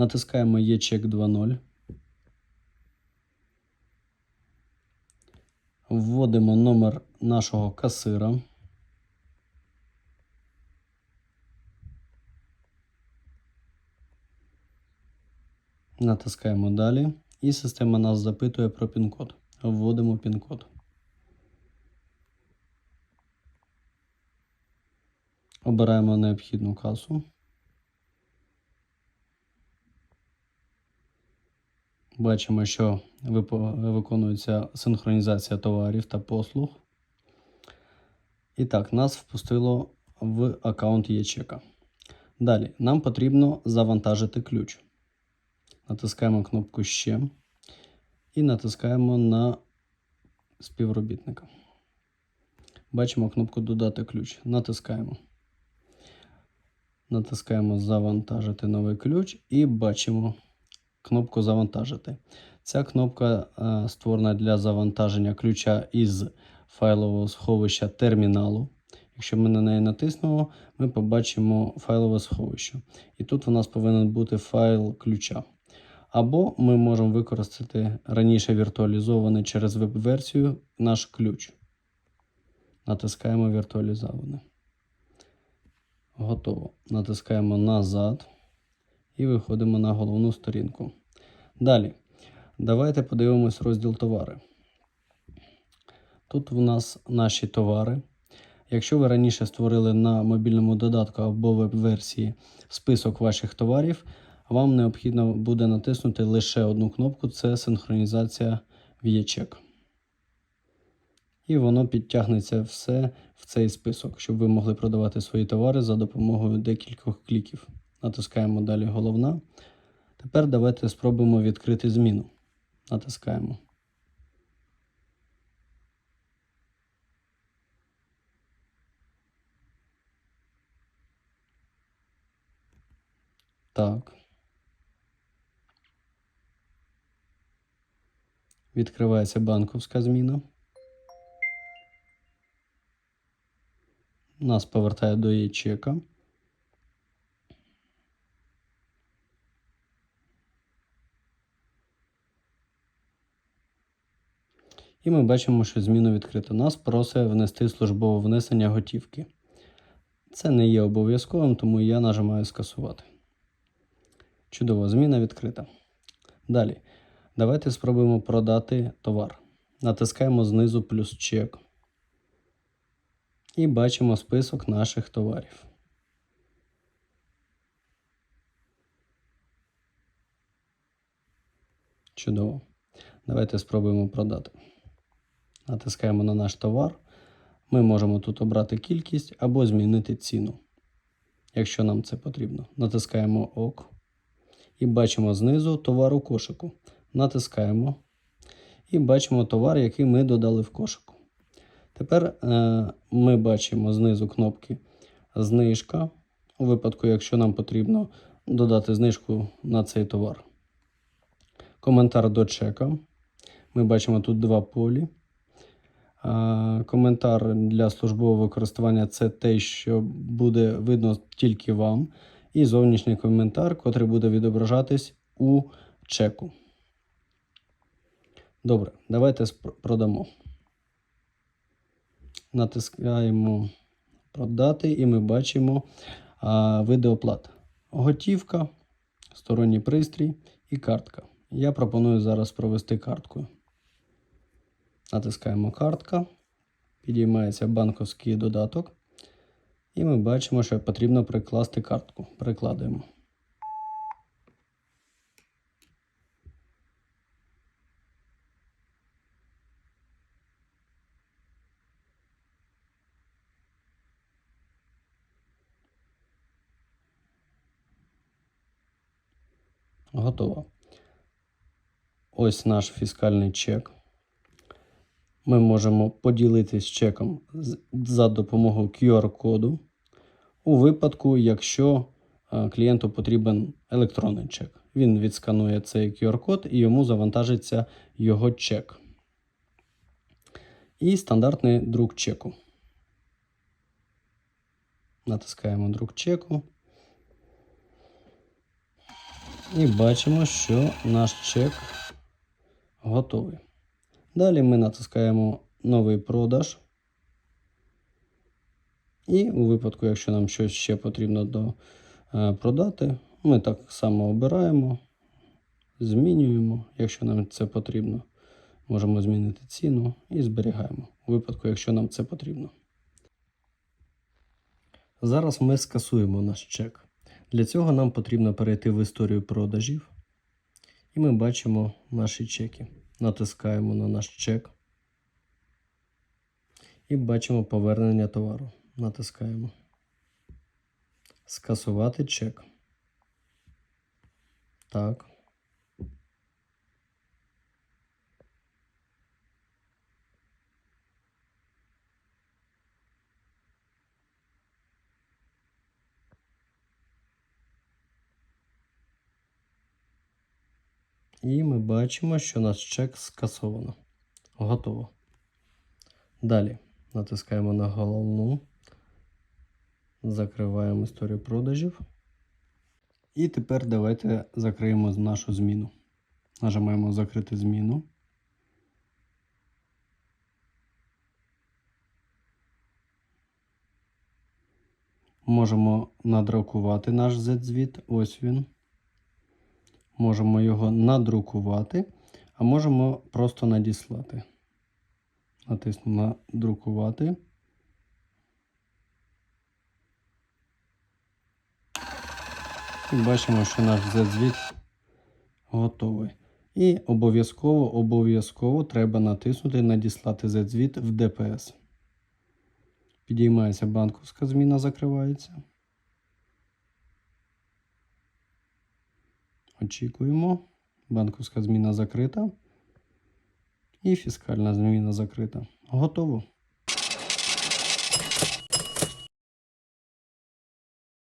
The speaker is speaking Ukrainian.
Натискаємо є 2.0. Вводимо номер нашого касира. Натискаємо далі. І система нас запитує про пін-код. Вводимо пін-код. Обираємо необхідну касу. Бачимо, що виконується синхронізація товарів та послуг. І так, нас впустило в аккаунт ячека. Далі нам потрібно завантажити ключ. Натискаємо кнопку Ще і натискаємо на співробітника. Бачимо кнопку Додати ключ. Натискаємо. Натискаємо Завантажити новий ключ і бачимо кнопку Завантажити. Ця кнопка е, створена для завантаження ключа із файлового сховища терміналу. Якщо ми на неї натиснемо, ми побачимо файлове сховище. І тут у нас повинен бути файл ключа. Або ми можемо використати раніше віртуалізований через веб-версію наш ключ. Натискаємо віртуалізований. Готово. Натискаємо назад і виходимо на головну сторінку. Далі. Давайте подивимось розділ товари. Тут у нас наші товари. Якщо ви раніше створили на мобільному додатку або веб-версії список ваших товарів, вам необхідно буде натиснути лише одну кнопку це синхронізація в ячек. І воно підтягнеться все в цей список, щоб ви могли продавати свої товари за допомогою декількох кліків. Натискаємо далі головна. Тепер давайте спробуємо відкрити зміну. Натискаємо. Так. Відкривається банковська зміна. Нас повертає до ячека. І ми бачимо, що зміна відкрита. Нас просить внести службове внесення готівки. Це не є обов'язковим, тому я нажимаю скасувати. Чудово, зміна відкрита. Далі. Давайте спробуємо продати товар. Натискаємо знизу плюс чек. І бачимо список наших товарів. Чудово. Давайте спробуємо продати. Натискаємо на наш товар. Ми можемо тут обрати кількість або змінити ціну, якщо нам це потрібно. Натискаємо ОК. І бачимо знизу товар у кошику. Натискаємо. І бачимо товар, який ми додали в кошику. Тепер е, ми бачимо знизу кнопки знижка. У випадку, якщо нам потрібно додати знижку на цей товар. Коментар до чека. Ми бачимо тут два полі. Коментар для службового використання це те, що буде видно тільки вам. І зовнішній коментар, котрий буде відображатись у чеку. Добре, давайте продамо. Натискаємо продати, і ми бачимо а, види оплат. Готівка, сторонній пристрій і картка. Я пропоную зараз провести карткою. Натискаємо картка, підіймається банковський додаток, і ми бачимо, що потрібно прикласти картку. Прикладуємо. Готово. Ось наш фіскальний чек. Ми можемо поділитись чеком за допомогою QR-коду у випадку, якщо е, клієнту потрібен електронний чек. Він відсканує цей QR-код і йому завантажиться його чек. І стандартний друк чеку. Натискаємо друк чеку. І бачимо, що наш чек готовий. Далі ми натискаємо новий продаж. І у випадку, якщо нам щось ще потрібно до, е, продати, ми так само обираємо, змінюємо, якщо нам це потрібно. Можемо змінити ціну і зберігаємо у випадку, якщо нам це потрібно. Зараз ми скасуємо наш чек. Для цього нам потрібно перейти в історію продажів. І ми бачимо наші чеки. Натискаємо на наш чек. І бачимо повернення товару. Натискаємо. Скасувати чек. Так. І ми бачимо, що наш чек скасовано. Готово. Далі натискаємо на головну, закриваємо історію продажів. І тепер давайте закриємо нашу зміну. Нажимаємо закрити зміну. Можемо надрукувати наш Z-звіт. Ось він. Можемо його надрукувати, а можемо просто надіслати. Натисну на друкувати. І бачимо, що наш Z-звіт готовий. І обов'язково обов'язково треба натиснути Надіслати Z-звіт в ДПС. Підіймається банківська зміна, закривається. Очікуємо. Банківська зміна закрита. І фіскальна зміна закрита. Готово.